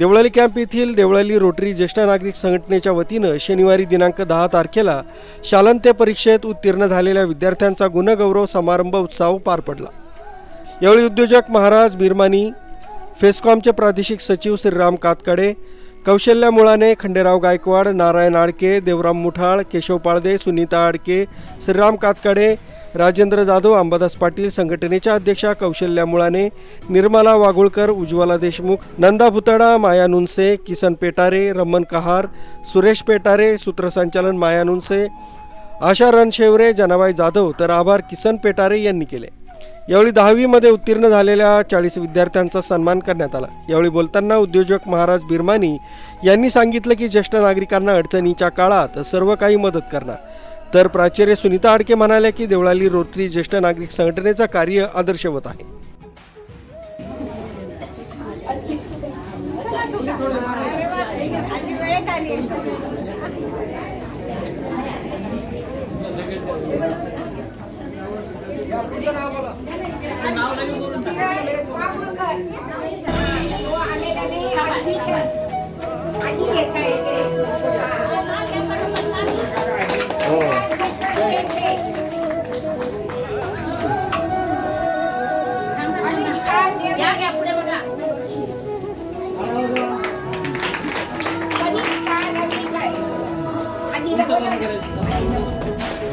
Deolali camp येथील Deolali rotary ज्येष्ठ नागरिक संघटनेच्या वतीनं शनिवारी दिनांक दहा तारखेला शालांत्य परीक्षेत उत्तीर्ण झालेल्या विद्यार्थ्यांचा गुणगौरव समारंभ उत्सव पार पडला. यावेळी उद्योजक महाराज बिरमानी फेस्कॉमचे प्रादेशिक सचिव श्रीराम कातकडे कौशल्या मुळाने खंडेराव गायकवाड नारायण आडके देवराम मुठाळ केशव पाळदे सुनीता आडके श्रीराम कातकडे राजेंद्र जाधव अंबादास पाटील संघटनेच्या अध्यक्षा कौशल्या मुळाने निर्मला वाघुळकर उज्ज्वला देशमुख नंदा भुतडा माया नुनसे किसन पेटारे रमन कहार सुरेश पेटारे सूत्रसंचालन माया नुनसे आशा रणशेवरे जनाबाई जाधव तर आभार किसन पेटारे यांनी केले. यावेळी दहावीमध्ये उत्तीर्ण झालेल्या चाळीस विद्यार्थ्यांचा सन्मान करण्यात आला. यावेळी बोलताना उद्योजक महाराज बिरमानी यांनी सांगितलं की ज्येष्ठ नागरिकांना अडचणीच्या काळात सर्व काही मदत करणार. तर प्राचार्य सुनीता आडके म्हणाल्या की देवळाली रोटरी ज्येष्ठ नागरिक संघटनेचा कार्य आदर्शवत आहे. या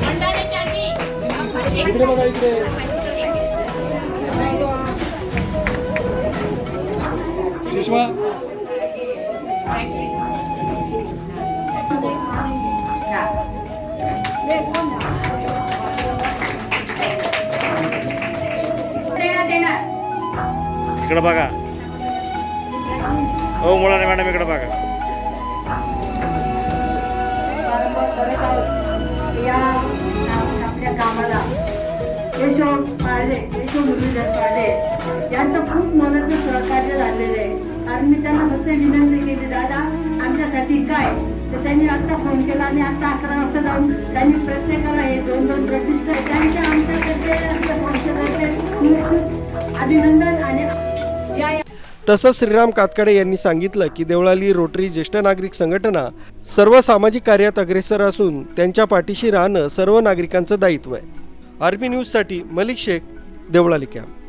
मंडाळ्याच्या आधी. देणार, देणार. इकडे बघा हो मुलाने मॅडम इकडे बघा खूप मनाचं सहकार्य झालेलं आहे. आणि मी त्यांना फक्त विनंती केली दादा आमच्यासाठी काय? तर त्यांनी आता फोन केला आणि आता अकरा वाजता जाऊन त्यांनी प्रत्येकाला हे दोन दोन प्रतिष्ठा त्यांच्या आमच्याकडे आमच्या खूप अभिनंदन आणि तसंच श्रीराम कातकडे यांनी सांगितलं की देवळाली रोटरी ज्येष्ठ नागरिक संघटना सर्व सामाजिक कार्यात अग्रेसर असून त्यांच्या पाठीशी राहणं सर्व नागरिकांचं दायित्व आहे. आर्मी न्यूजसाठी मलिक शेख देवळाली कॅम्प